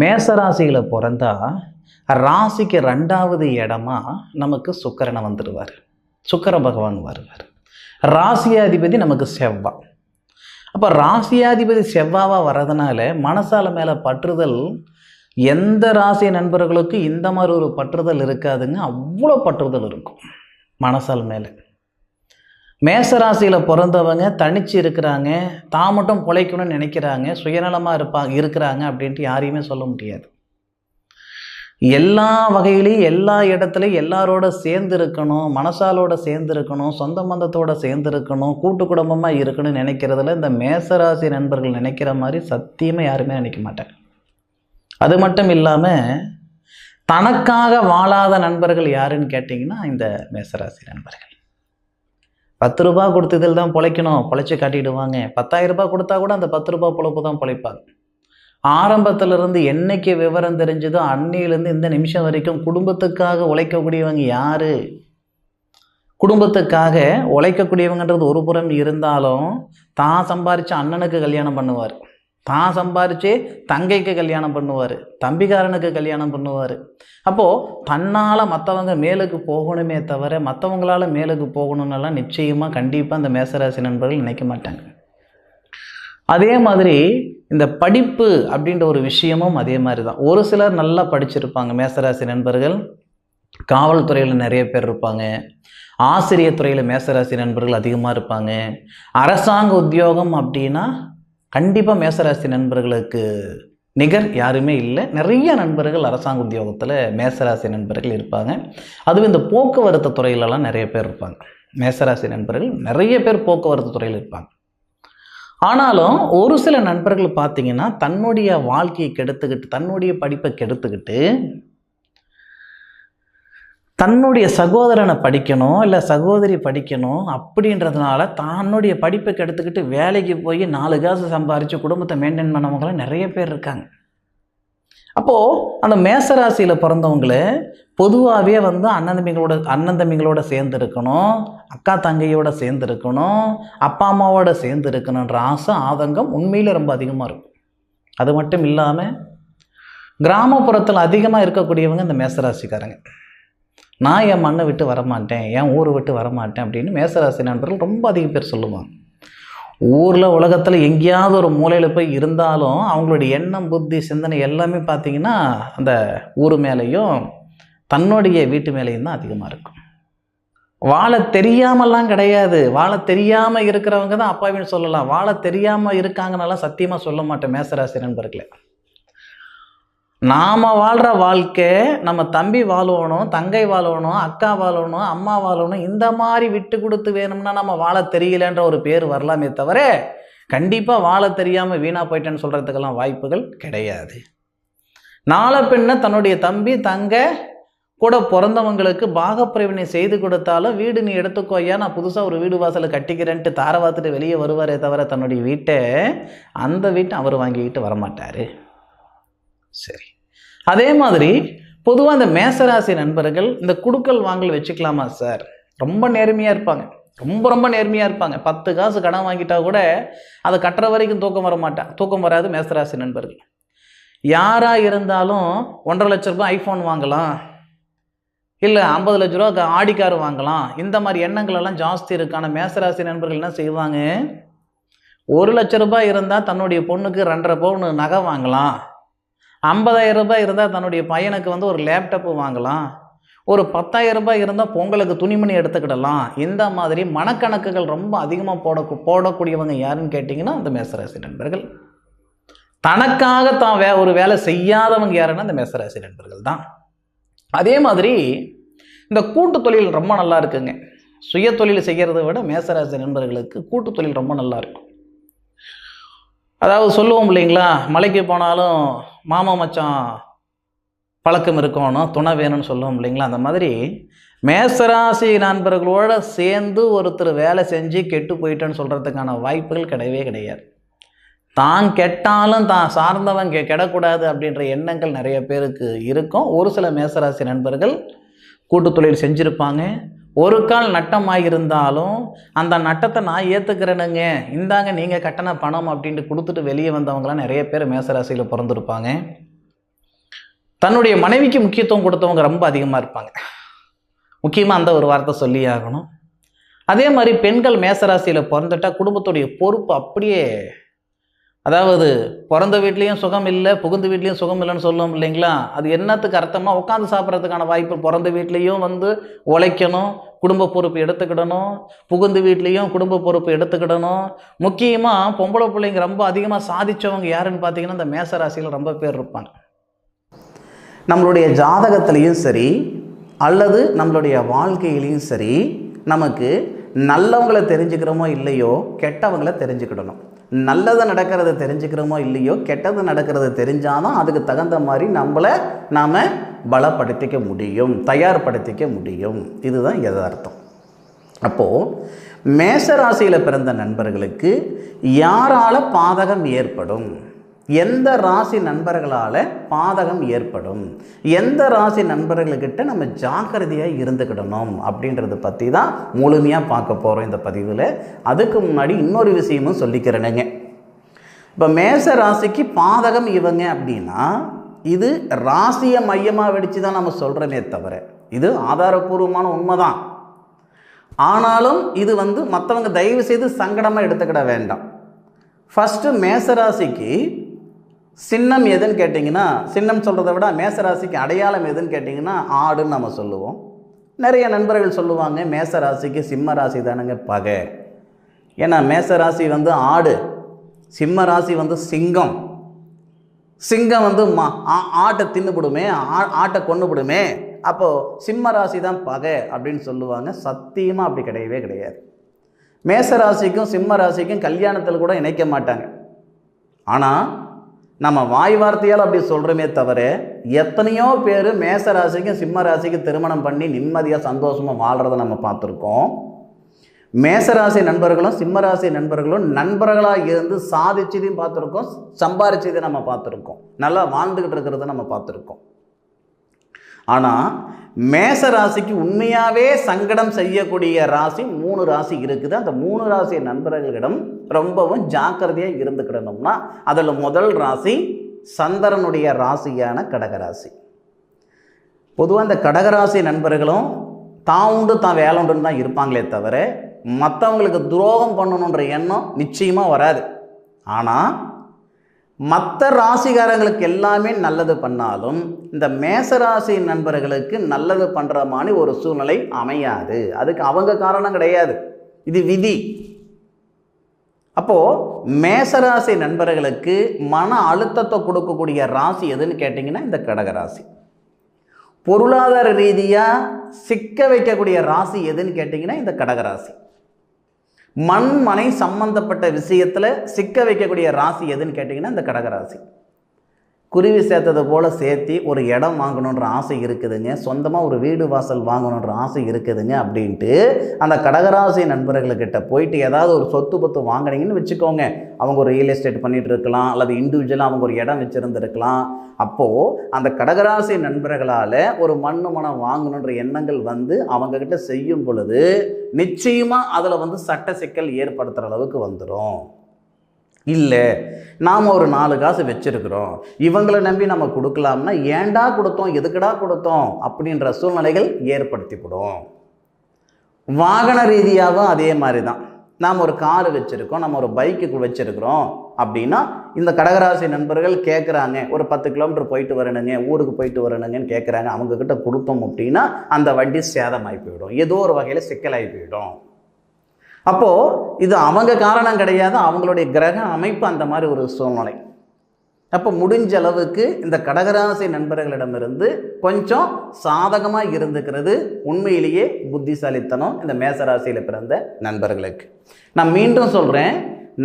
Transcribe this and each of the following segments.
மேசராசியில் பிறந்தா ராசிக்கு ரெண்டாவது இடமா நமக்கு சுக்கரனை வந்துடுவார். சுக்கர பகவான் வருவார். ராசியாதிபதி நமக்கு செவ்வாய் அப்போ ராசியாதிபதி செவ்வாவாக வர்றதுனால மனசால மேலே பற்றுதல் எந்த ராசி நண்பர்களுக்கு இந்த மாதிரி ஒரு பற்றுதல் இருக்காதுங்க. அவ்வளோ பற்றுதல் இருக்கும் மனசால் மேலே. மேசராசியில் பிறந்தவங்க தனிச்சு இருக்கிறாங்க தான் மட்டும் பிழைக்கணும்னு நினைக்கிறாங்க சுயநலமாக இருப்பாங்க இருக்கிறாங்க அப்படின்ட்டு யாரையுமே சொல்ல முடியாது. எல்லா வகையிலையும் எல்லா இடத்துலையும் எல்லாரோட சேர்ந்து இருக்கணும் மனசாலோட சேர்ந்து இருக்கணும் சொந்த பந்தத்தோட சேர்ந்து இருக்கணும் கூட்டு குடும்பமாக இருக்கணும்னு நினைக்கிறதுல இந்த மேசராசி நண்பர்கள் நினைக்கிற மாதிரி சத்தியமாக யாருமே நினைக்க மாட்டாங்க. அது மட்டும் இல்லாமல் தனக்காக வாழாத நண்பர்கள் யாருன்னு கேட்டிங்கன்னா இந்த மேசராசி நண்பர்கள். பத்து ரூபா கொடுத்ததில் தான் பிழைக்கணும் பிழைச்சி காட்டிடுவாங்க. பத்தாயிரம் ரூபாய் கொடுத்தா கூட அந்த பத்து ரூபாய் பொழப்பு தான் பிழைப்பாங்க. ஆரம்பத்திலிருந்து என்னைக்கு விவரம் தெரிஞ்சதோ அன்னையிலேருந்து இந்த நிமிஷம் வரைக்கும் குடும்பத்துக்காக உழைக்கக்கூடியவங்க யார்? குடும்பத்துக்காக உழைக்கக்கூடியவங்கன்றது ஒரு புறம் இருந்தாலும் தான் சம்பாரித்து அண்ணனுக்கு கல்யாணம் பண்ணுவார். தான் சம்பாரிச்சு தங்கைக்கு கல்யாணம் பண்ணுவார் தம்பிக்காரனுக்கு கல்யாணம் பண்ணுவார். அப்போது தன்னால் மற்றவங்க மேலுக்கு போகணுமே தவிர மற்றவங்களால மேலுக்கு போகணுன்னெல்லாம் நிச்சயமாக கண்டிப்பாக இந்த மேசராசி நண்பர்கள் நினைக்க மாட்டாங்க. அதே மாதிரி இந்த படிப்பு அப்படின்ற ஒரு விஷயமும் அதே மாதிரி தான் ஒரு சிலர் நல்லா படிச்சிருப்பாங்க மேசராசி நண்பர்கள். காவல்துறையில் நிறைய பேர் இருப்பாங்க. ஆசிரியர் துறையில் மேசராசி நண்பர்கள் அதிகமாக இருப்பாங்க. அரசாங்க உத்தியோகம் அப்படின்னா கண்டிப்பாக மேசராசி நண்பர்களுக்கு நிகர் யாருமே இல்லை. நிறைய நண்பர்கள் அரசாங்க உத்தியோகத்தில் மேசராசி நண்பர்கள் இருப்பாங்க. அதுவும் இந்த போக்குவரத்து துறையிலலாம் நிறைய பேர் இருப்பாங்க. மேசராசி நண்பர்கள் நிறைய பேர் போக்குவரத்து துறையில் இருப்பாங்க. ஆனாலும் ஒரு சில நண்பர்கள் பார்த்தீங்கன்னா தன்னுடைய வாழ்க்கையை கெடுத்துக்கிட்டு தன்னுடைய படிப்பை கெடுத்துக்கிட்டு தன்னுடைய சகோதரனை படிக்கணும் இல்லை சகோதரி படிக்கணும் அப்படின்றதுனால தன்னுடைய படிப்பை கெடுத்துக்கிட்டு வேலைக்கு போய் நாலு காசு சம்பாரித்து குடும்பத்தை மெயின்டைன் பண்ணவங்களாம் நிறைய பேர் இருக்காங்க. அப்போது அந்த மேசராசியில் பிறந்தவங்கள பொதுவாகவே வந்து அண்ணன் தம்பிங்களோட அண்ணன் தம்பிங்களோட சேர்ந்து இருக்கணும் அக்கா தங்கையோட சேர்ந்து இருக்கணும் அப்பா அம்மாவோட சேர்ந்து இருக்கணுன்ற ஆசை ஆதங்கம் உண்மையில் ரொம்ப அதிகமாக இருக்கும். அது மட்டும் இல்லாமல் கிராமப்புறத்தில் அதிகமாக இருக்கக்கூடியவங்க இந்த மேசராசிக்காரங்க. நான் என் மண்ணை விட்டு வரமாட்டேன் என் ஊரை விட்டு வரமாட்டேன் அப்படின்னு மேசராசி நண்பர்கள் ரொம்ப அதிக பேர் சொல்லுவாங்க. ஊரில் உலகத்தில் எங்கேயாவது ஒரு மூலையில் போய் இருந்தாலும் அவங்களுடைய எண்ணம் புத்தி சிந்தனை எல்லாமே பார்த்தீங்கன்னா அந்த ஊர் மேலேயும் தன்னுடைய வீட்டு மேலேயும் தான் அதிகமாக இருக்கும். வாழ தெரியாமலாம் கிடையாது. வாழ தெரியாமல் இருக்கிறவங்க தான் அப்பாவின்னு சொல்லலாம். வாழ தெரியாமல் இருக்காங்கன்னெல்லாம் சத்தியமாக சொல்ல மாட்டேன் மேசராசி நண்பர்களே. நாம் வாழ்கிற வாழ்க்கை நம்ம தம்பி வாழணும் தங்கை வாழணும் அக்கா வாழணும் அம்மா வாழணும் இந்த மாதிரி விட்டு கொடுத்து வேணும்னா நம்ம வாழ தெரியலன்ற ஒரு பேர் வரலாமே தவிர கண்டிப்பாக வாழ தெரியாமல் வீணாக போயிட்டேன்னு சொல்கிறதுக்கெல்லாம் வாய்ப்புகள் கிடையாது. நாளை பின்ன தன்னுடைய தம்பி தங்க கூட பிறந்தவங்களுக்கு பாகப்பிரிவினை செய்து கொடுத்தாலும் வீடு நீ எடுத்துக்கோ ஐயா நான் புதுசாக ஒரு வீடு வாசலை கட்டிக்கிறேன்ட்டு தார வெளியே வருவாரே தவிர தன்னுடைய வீட்டை அந்த வீட்டை அவர் வாங்கிக்கிட்டு வரமாட்டார். சரி. அதே மாதிரி பொதுவாக இந்த மேசராசி நண்பர்கள் இந்த குடுக்கல் வாங்கல் வச்சுக்கலாமா சார்? ரொம்ப நேர்மையாக இருப்பாங்க. ரொம்ப ரொம்ப நேர்மையாக இருப்பாங்க. பத்து காசு கடன் வாங்கிட்டா கூட அதை கட்டுற வரைக்கும் தூக்கம் வர மாட்டேன் தூக்கம் வராது மேசராசி நண்பர்கள். யாராக இருந்தாலும் ஒன்றரை லட்ச ரூபாய் ஐஃபோன் வாங்கலாம். இல்லை ஐம்பது லட்ச ரூபா ஆடி கார் வாங்கலாம். இந்த மாதிரி எண்ணங்கள் எல்லாம் ஜாஸ்தி இருக்கான மேசராசி நண்பர்கள் என்ன செய்வாங்க? ஒரு லட்ச ரூபாய் இருந்தால் தன்னுடைய பொண்ணுக்கு ரெண்டரை பவுன் நகை வாங்கலாம். ஐம்பதாயிரம் ரூபாய் இருந்தால் தன்னுடைய பையனுக்கு வந்து ஒரு லேப்டாப்பு வாங்கலாம். ஒரு பத்தாயிரம் ரூபாய் இருந்தால் பொங்கலுக்கு துணிமணி எடுத்துக்கிடலாம். இந்த மாதிரி மனக்கணக்குகள் ரொம்ப அதிகமாக போட போடக்கூடியவங்க யாருன்னு கேட்டிங்கன்னா அந்த மேசராசி நண்பர்கள். தனக்காக தான் வே ஒரு வேலை செய்யாதவங்க யாருன்னா இந்த மேசராசி நண்பர்கள் தான். அதே மாதிரி இந்த கூட்டு தொழில் ரொம்ப நல்லா இருக்குங்க. சுய தொழில் செய்கிறத விட மேசராசி நண்பர்களுக்கு கூட்டு தொழில் ரொம்ப நல்லா இருக்கும். அதாவது சொல்லுவோம் இல்லைங்களா? மலைக்கு போனாலும் மாமா மச்சான் பழக்கம் இருக்கணும் துணை வேணும்னு சொல்லுவோம் இல்லைங்களா? அந்த மாதிரி மேசராசி நண்பர்களோட சேர்ந்து ஒருத்தர் வேலை செஞ்சு கெட்டு போயிட்டேன்னு சொல்கிறதுக்கான வாய்ப்புகள் கிடையவே கிடையாது. தான் கெட்டாலும் தான் சார்ந்தவன் கெ கெடக்கூடாது அப்படின்ற எண்ணங்கள் நிறைய பேருக்கு இருக்கும். ஒரு சில மேசராசி நண்பர்கள் கூட்டு தொழில் செஞ்சுருப்பாங்க. ஒரு கால் நட்டமாக இருந்தாலும் அந்த நட்டத்தை நான் ஏற்றுக்கிறேனுங்க இந்தாங்க நீங்கள் கட்டின பணம் அப்படின்ட்டு கொடுத்துட்டு வெளியே வந்தவங்களாம் நிறைய பேர் மேசராசியில் பிறந்திருப்பாங்க. தன்னுடைய மனைவிக்கு முக்கியத்துவம் கொடுத்தவங்க ரொம்ப அதிகமாக இருப்பாங்க. முக்கியமாக அந்த ஒரு வார்த்தை சொல்லி ஆகணும். அதே மாதிரி பெண்கள் மேசராசியில் பிறந்துட்டா குடும்பத்துடைய பொறுப்பு அப்படியே அதாவது பிறந்த வீட்லேயும் சுகம் இல்லை புகுந்த வீட்லேயும் சுகம் இல்லைன்னு சொல்லுவோம் இல்லைங்களா? அது என்னத்துக்கு அர்த்தமாக உட்காந்து சாப்பிட்றதுக்கான வாய்ப்பு பிறந்த வீட்லேயும் வந்து உழைக்கணும் குடும்ப பொறுப்பு எடுத்துக்கிடணும் புகுந்து வீட்லேயும் குடும்ப பொறுப்பு எடுத்துக்கிடணும். முக்கியமாக பொம்பளை பிள்ளைங்க ரொம்ப அதிகமாக சாதித்தவங்க யாருன்னு பார்த்தீங்கன்னா இந்த மேசராசியில் ரொம்ப பேர் இருப்பாங்க. நம்மளுடைய ஜாதகத்துலேயும் சரி அல்லது நம்மளுடைய வாழ்க்கையிலையும் சரி நமக்கு நல்லவங்களை தெரிஞ்சுக்கிறோமோ இல்லையோ கெட்டவங்களை தெரிஞ்சுக்கிடணும். நல்லது நடக்கிறத தெரிஞ்சுக்கிறோமோ இல்லையோ கெட்டது நடக்கிறது தெரிஞ்சாதான் அதுக்கு தகுந்த மாதிரி நம்மளை நாம் பலப்படுத்திக்க முடியும் தயார்படுத்திக்க முடியும். இதுதான் எதார்த்தம் அப்போது மேஷராசியில் பிறந்த நண்பர்களுக்கு யாரால் பாதகம் ஏற்படும்? எந்த ராசி நண்பர்களால் பாதகம் ஏற்படும்? எந்த ராசி நண்பர்கள்கிட்ட நம்ம ஜாக்கிரதையாக இருந்துக்கிடணும் அப்படின்றத பற்றி தான் முழுமையாக பார்க்க போகிறோம் இந்த பதிவில். அதுக்கு முன்னாடி இன்னொரு விஷயமும் சொல்லிக்கிறேனுங்க. இப்போ மேச ராசிக்கு பாதகம் இவங்க அப்படின்னா இது ராசியை மையமாக வெடித்து தான் நம்ம சொல்கிறோமே தவிர இது ஆதாரபூர்வமான உண்மைதான். ஆனாலும் இது வந்து மற்றவங்க தயவு செய்து சங்கடமாக எடுத்துக்கிட வேண்டாம். ஃபஸ்ட்டு மேசராசிக்கு சின்னம் எதுன்னு கேட்டிங்கன்னா சின்னம் சொல்கிறத விட மேசராசிக்கு அடையாளம் எதுன்னு கேட்டிங்கன்னா ஆடுன்னு நம்ம சொல்லுவோம். நிறைய நண்பர்கள் சொல்லுவாங்க மேசராசிக்கு சிம்ம ராசி தானுங்க பகை. ஏன்னா மேசராசி வந்து ஆடு சிம்ம ராசி வந்து சிங்கம். சிங்கம் வந்து மா ஆ- ஆட்டை தின்னுபிடுமே ஆ- ஆட்டை கொண்டுபிடுமே அப்போது சிம்ம ராசி தான் பகை அப்படின்னு சொல்லுவாங்க. சத்தியமாக அப்படி கிடையவே கிடையாது. மேச ராசிக்கும் சிம்ம ராசிக்கும் கல்யாணத்தில் கூட இணைக்க மாட்டாங்க. ஆனால் நம்ம வாய் வார்த்தையால் அப்படி சொல்கிறோமே தவிர எத்தனையோ பேர் மேச ராசிக்கும் சிம்ம ராசிக்கும் திருமணம் பண்ணி நிம்மதியாக சந்தோஷமாக வாழ்கிறத நம்ம பார்த்துருக்கோம். மேசராசி நண்பர்களும் சிம்மராசி நண்பர்களும் நண்பர்களாக இருந்து சாதிச்சதையும் பார்த்துருக்கோம் சம்பாரிச்சதையும் நம்ம பார்த்துருக்கோம். நல்லா வாழ்ந்துக்கிட்டு இருக்கிறத நம்ம பார்த்துருக்கோம். ஆனால் மேச ராசிக்கு உண்மையாகவே சங்கடம் செய்யக்கூடிய ராசி மூணு ராசி இருக்குது? அந்த மூணு ராசி நண்பர்களிடம் ரொம்பவும் ஜாக்கிரதையாக இருந்துக்கிடணும்னா அதில் முதல் ராசி சந்திரனுடைய ராசியான கடகராசி. பொதுவாக இந்த கடகராசி நண்பர்களும் தான் உண்டு தான் வேலை உண்டுன்னு தான் இருப்பாங்களே தவிர மற்றவங்களுக்கு துரோகம் பண்ணணுன்ற எண்ணம் நிச்சயமாக வராது. ஆனால் மற்ற ராசிகாரங்களுக்கு எல்லாமே நல்லது பண்ணாலும் இந்த மேசராசி நண்பர்களுக்கு நல்லது பண்ணுற மாதிரி ஒரு சூழ்நிலை அமையாது. அதுக்கு அவங்க காரணம் கிடையாது. இது விதி. அப்போது மேசராசி நண்பர்களுக்கு மன அழுத்தத்தை கொடுக்கக்கூடிய ராசி எதுன்னு கேட்டிங்கன்னா இந்த கடகராசி பொருளாதார ரீதியாக சிக்க வைக்கக்கூடிய ராசி எதுன்னு கேட்டிங்கன்னா இந்த கடகராசி மண் மனை சம்பந்தப்பட்ட விஷயத்தில் சிக்க வைக்கக்கூடிய ராசி எதுன்னு கேட்டிங்கன்னா இந்த கடகராசி குருவி சேர்த்தது போல் சேர்த்தி ஒரு இடம் வாங்கணுன்ற ஆசை இருக்குதுங்க. சொந்தமாக ஒரு வீடு வாசல் வாங்கணுன்ற ஆசை இருக்குதுங்க அப்படின்ட்டு அந்த கடகராசி நண்பர்கள்கிட்ட போயிட்டு ஏதாவது ஒரு சொத்து பத்து வாங்கினீங்கன்னு வச்சுக்கோங்க. அவங்க ஒரு ரியல் எஸ்டேட் பண்ணிகிட்டு இருக்கலாம் அல்லது இண்டிவிஜுவலாக அவங்க ஒரு இடம் வச்சுருந்துருக்கலாம். அப்போது அந்த கடகராசி நண்பர்களால் ஒரு மண்ணு மனம் வாங்கணுன்ற எண்ணங்கள் வந்து அவங்கக்கிட்ட செய்யும் பொழுது நிச்சயமாக அதில் வந்து சட்ட சிக்கல் ஏற்படுத்துகிற அளவுக்கு வந்துடும் இல்லை நாம் ஒரு நாலு காசு வச்சுருக்கிறோம். இவங்களை நம்பி நம்ம கொடுக்கலாம்னா ஏன்டா கொடுத்தோம் எதுக்குடா கொடுத்தோம் அப்படின்ற சூழ்நிலைகள் ஏற்படுத்திவிடும். வாகன ரீதியாகவும் அதே மாதிரி தான் நாம் ஒரு காரு வச்சுருக்கோம் நம்ம ஒரு பைக்கு வச்சுருக்கிறோம் அப்படின்னா இந்த கடகராசி நண்பர்கள் கேட்குறாங்க ஒரு பத்து கிலோமீட்டர் போயிட்டு வரணுங்க ஊருக்கு போயிட்டு வரணுங்கன்னு கேட்குறாங்க அவங்கக்கிட்ட கொடுத்தோம் அப்படின்னா அந்த வண்டி சேதமாகி போயிடும். ஏதோ ஒரு வகையில் சிக்கலாகி போயிடும். அப்போது இது அவங்க காரணம் கிடையாது அவங்களுடைய கிரக அமைப்பு அந்த மாதிரி ஒரு சூழ்நிலை. அப்போ முடிஞ்ச அளவுக்கு இந்த கடகராசி நண்பர்களிடமிருந்து கொஞ்சம் சாதகமாக இருந்துக்கிறது உண்மையிலேயே புத்திசாலித்தனம் இந்த மேசராசியில் பிறந்த நண்பர்களுக்கு. நான் மீண்டும் சொல்கிறேன்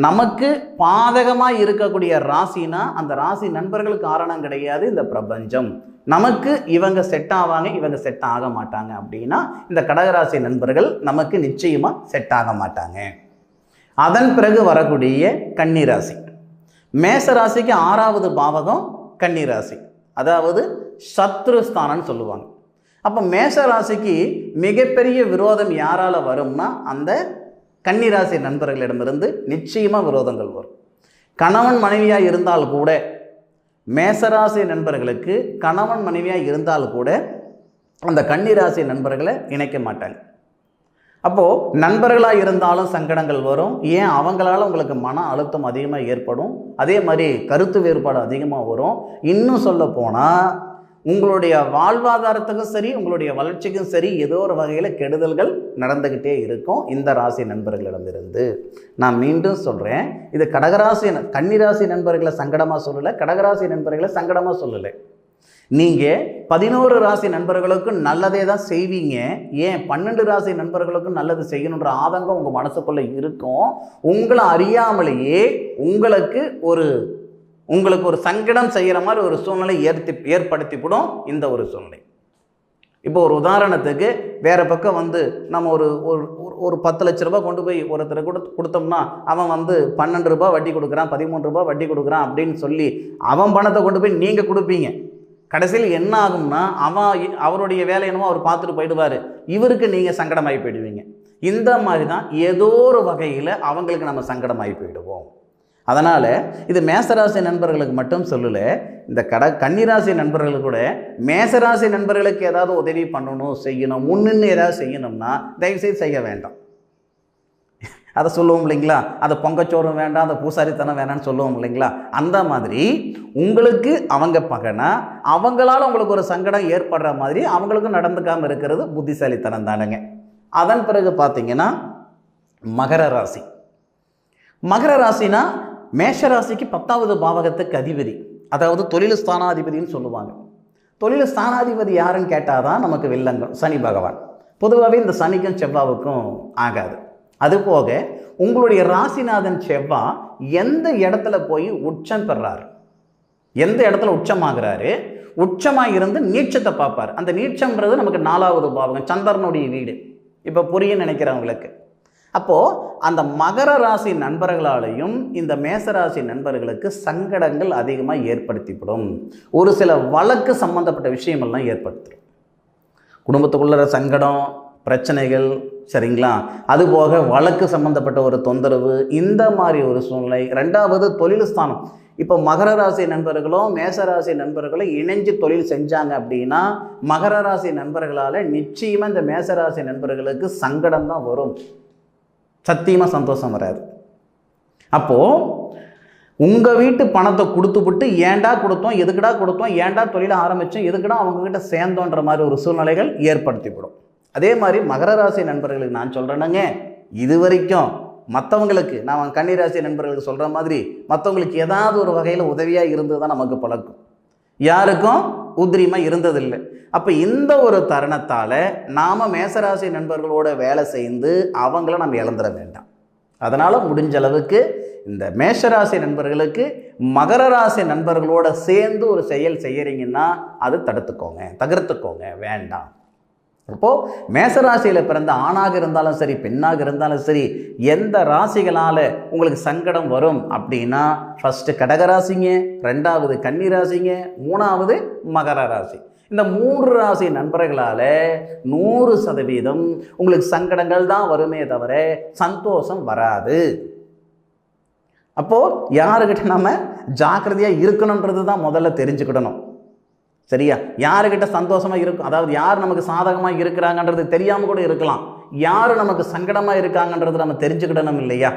நமக்கு பாதகமாக இருக்கக்கூடிய ராசினா அந்த ராசி நண்பர்களுக்கு காரணம் கிடையாது இந்த பிரபஞ்சம். நமக்கு இவங்க செட் ஆவாங்க இவங்க செட் ஆக மாட்டாங்க அப்படின்னா இந்த கடகராசி நண்பர்கள் நமக்கு நிச்சயமாக செட் ஆக மாட்டாங்க. அதன் பிறகு வரக்கூடிய கன்னிராசி. மேசராசிக்கு ஆறாவது பாவகம் கன்னிராசி. அதாவது சத்ருஸ்தானம்னு சொல்லுவாங்க. அப்போ மேசராசிக்கு மிகப்பெரிய விரோதம் யாரால் வரும்னா அந்த கன்னிராசி நண்பர்களிடமிருந்து நிச்சயமாக விரோதங்கள் வரும். கணவன் மனைவியாக இருந்தால் கூட மேசராசி நண்பர்களுக்கு கணவன் மனைவியாக இருந்தால் கூட அந்த கன்னிராசி நண்பர்களை இணைக்க மாட்டாங்க. அப்போது நண்பர்களாக இருந்தாலும் சங்கடங்கள் வரும். ஏன்? அவங்களால உங்களுக்கு மன அழுத்தம் அதிகமாக ஏற்படும். அதே மாதிரி கருத்து வேறுபாடு அதிகமாக வரும். இன்னும் சொல்ல போனால் உங்களுடைய வாழ்வாதாரத்துக்கும் சரி உங்களுடைய வளர்ச்சிக்கும் சரி ஏதோ ஒரு வகையில் கெடுதல்கள் நடந்துக்கிட்டே இருக்கும். இந்த ராசி நண்பர்களிடமிருந்து நான் மீண்டும் சொல்கிறேன் இது கடகராசி கன்னிராசி நண்பர்களை சங்கடமாக சொல்லலை கடகராசி நண்பர்களை சங்கடமாக சொல்லலை. நீங்கள் பதினோரு ராசி நண்பர்களுக்கும் நல்லதே தான் செய்வீங்க. ஏன்? பன்னெண்டு ராசி நண்பர்களுக்கும் நல்லது செய்யணுன்ற ஆதங்கம் உங்கள் மனசுக்குள்ளே இருக்கும். உங்களை அறியாமலேயே உங்களுக்கு ஒரு உங்களுக்கு ஒரு சங்கடம் செய்கிற மாதிரி ஒரு சூழ்நிலை ஏற்படுத்தி ஏற்படுத்திவிடும் இந்த ஒரு சூழ்நிலை. இப்போ ஒரு உதாரணத்துக்கு வேறு பக்கம் வந்து நம்ம ஒரு ஒரு ஒரு- பத்து லட்ச ரூபா கொண்டு போய் ஒருத்தரை கொடு கொடுத்தோம்னா அவன் வந்து பன்னெண்டு ரூபா வட்டி கொடுக்குறான் பதிமூணு ரூபாய் வட்டி கொடுக்குறான் அப்படின்னு சொல்லி அவன் பணத்தை கொண்டு போய் நீங்கள் கொடுப்பீங்க. கடைசியில் என்ன ஆகும்னா அவன் அவருடைய வேலை என்னமோ அவர் பார்த்துட்டு போயிடுவார். இவருக்கு நீங்கள் சங்கடமாகி போயிடுவீங்க. இந்த மாதிரி தான் ஏதோ ஒரு வகையில் அவங்களுக்கு நம்ம சங்கடமாகி போயிடுவோம். அதனால் இது மேசராசி நண்பர்களுக்கு மட்டும் சொல்லலை இந்த கட கன்னிராசி நண்பர்களுக்கு கூட மேசராசி நண்பர்களுக்கு ஏதாவது உதவி பண்ணணும் செய்யணும் முன்னின்னு ஏதாவது செய்யணும்னா தயவுசெய்து செய்ய வேண்டாம். அதை சொல்லுவோம் இல்லைங்களா? அதை பொங்கச்சோறும் வேண்டாம் அந்த பூசாரித்தனம் வேணாம்னு சொல்லுவோம் இல்லைங்களா? அந்த மாதிரி உங்களுக்கு அவங்க பகனா அவங்களால உங்களுக்கு ஒரு சங்கடம் ஏற்படுற மாதிரி அவங்களுக்கும் நடந்துக்காமல் இருக்கிறது புத்திசாலித்தனம் தானுங்க. அதன் பிறகு பார்த்தீங்கன்னா மகர ராசி. மகர ராசினா மேஷராசிக்கு பத்தாவது பாவகத்துக்கு அதிபதி அதாவது தொழில் ஸ்தானாதிபதின்னு சொல்லுவாங்க. தொழில் ஸ்தானாதிபதி யாருன்னு கேட்டால் தான் நமக்கு வில்லங்கம் சனி பகவான். பொதுவாகவே இந்த சனிக்கும் செவ்வாவுக்கும் ஆகாது. அதுபோக உங்களுடைய ராசிநாதன் செவ்வா எந்த இடத்துல போய் உச்சம் பெறாரு? எந்த இடத்துல உச்சமாகிறாரு? உச்சமாக இருந்து நீட்சத்தை பார்ப்பார். அந்த நீட்சம்ன்றது நமக்கு நாலாவது பாவகம் சந்திரனுடைய வீடு. இப்போ புரிய நினைக்கிறவங்களுக்கு அப்போது அந்த மகர ராசி நண்பர்களாலையும் இந்த மேசராசி நண்பர்களுக்கு சங்கடங்கள் அதிகமாக ஏற்படுத்திவிடும். ஒரு சில வழக்கு சம்பந்தப்பட்ட விஷயமெல்லாம் ஏற்படுத்திடும் குடும்பத்துக்குள்ள சங்கடம் பிரச்சனைகள் சரிங்களா? அதுபோக வழக்கு சம்பந்தப்பட்ட ஒரு தொந்தரவு இந்த மாதிரி ஒரு சூழ்நிலை. ரெண்டாவது தொழில் ஸ்தானம். இப்போ மகர ராசி நண்பர்களும் மேசராசி நண்பர்களும் இணைஞ்சு தொழில் செஞ்சாங்க அப்படின்னா மகர ராசி நண்பர்களால் நிச்சயமாக இந்த மேசராசி நண்பர்களுக்கு சங்கடம் தான் வரும். சத்தியமாக சந்தோஷம் வராது. அப்போது உங்கள் வீட்டு பணத்தை கொடுத்துவிட்டு ஏன்டா கொடுத்தோம் எதுக்குடா கொடுத்தோம் ஏன்டா தொழிலை ஆரம்பித்தோம் எதுக்குடா அவங்கக்கிட்ட சேர்ந்தோன்ற மாதிரி ஒரு சூழ்நிலைகள் ஏற்படுத்திவிடும். அதே மாதிரி மகர ராசி நண்பர்களுக்கு நான் சொல்கிறேனுங்க இது வரைக்கும் மற்றவங்களுக்கு நான் கன்னிராசி நண்பர்களுக்கு சொல்கிற மாதிரி மற்றவங்களுக்கு ஏதாவது ஒரு வகையில் உதவியாக இருந்தது தான் நமக்கு பழக்கம். யாருக்கும் உதிரிமாக இருந்ததில்லை. அப்போ இந்த ஒரு தருணத்தால் நாம் மேசராசி நண்பர்களோட வேலை செய்து அவங்கள நம்ம இழந்துட வேண்டாம். அதனால் முடிஞ்ச அளவுக்கு இந்த மேஷராசி நண்பர்களுக்கு மகர ராசி நண்பர்களோட சேர்ந்து ஒரு செயல் செய்கிறீங்கன்னா அது தடுத்துக்கோங்க தகர்த்துக்கோங்க வேண்டாம். அப்போது மேசராசியில் பிறந்த ஆணாக இருந்தாலும் சரி பெண்ணாக இருந்தாலும் சரி எந்த ராசிகளால் உங்களுக்கு சங்கடம் வரும் அப்படின்னா ஃபஸ்ட்டு கடகராசிங்க ரெண்டாவது கன்னி ராசிங்க மூணாவது மகர ராசி. இந்த மூன்று ராசி நண்பர்களால் நூறு சதவீதம் உங்களுக்கு சங்கடங்கள் தான் வருமே தவிர சந்தோஷம் வராது. அப்போது யாருக்கிட்ட நம்ம ஜாக்கிரதையாக இருக்கணுன்றது தான் முதல்ல தெரிஞ்சுக்கிடணும். சரியா? யாருக்கிட்ட சந்தோஷமாக இருக்கும் அதாவது யார் நமக்கு சாதகமாக இருக்கிறாங்கன்றது தெரியாமல் கூட இருக்கலாம். யார் நமக்கு சங்கடமாக இருக்காங்கன்றது நம்ம தெரிஞ்சுக்கிடணும் இல்லையா?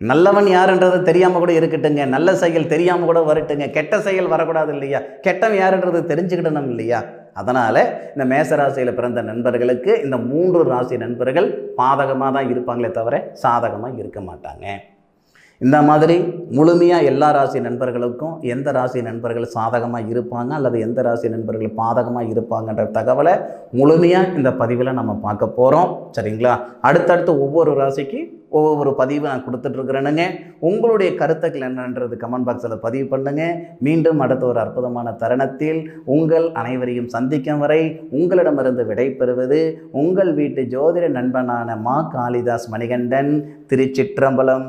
நல்லவன் யாருன்றது தெரியாமல் கூட இருக்கட்டுங்க. நல்ல செயல் தெரியாமல் கூட வரட்டுங்க. கெட்ட செயல் வரக்கூடாது இல்லையா? கெட்டவன் யாருன்றது தெரிஞ்சுக்கிடணும் இல்லையா? அதனால் இந்த மேச ராசியில் பிறந்த நண்பர்களுக்கு இந்த மூன்று ராசி நண்பர்கள் பாதகமாக தான் இருப்பாங்களே தவிர சாதகமாக இருக்க மாட்டாங்க. இந்த மாதிரி முழுமையாக எல்லா ராசி நண்பர்களுக்கும் எந்த ராசி நண்பர்கள் சாதகமாக இருப்பாங்க அல்லது எந்த ராசி நண்பர்கள் பாதகமாக இருப்பாங்கன்ற தகவலை முழுமையாக இந்த பதிவில் நம்ம பார்க்க போகிறோம் சரிங்களா? அடுத்தடுத்து ஒவ்வொரு ராசிக்கு ஒவ்வொரு பதிவு நான் கொடுத்துட்ருக்குறேனுங்க. உங்களுடைய கருத்துக்கள் என்னன்றது கமெண்ட் பாக்ஸில் பதிவு பண்ணுங்க. மீண்டும் அடுத்த ஒரு அற்புதமான தருணத்தில் உங்கள் அனைவரையும் சந்திக்கும் வரை உங்களிடமிருந்து விடைபெறுவது உங்கள் வீட்டு ஜோதிட நண்பனான மா காளிதாஸ் மணிகண்டன் திருச்சிற்றம்பலம்.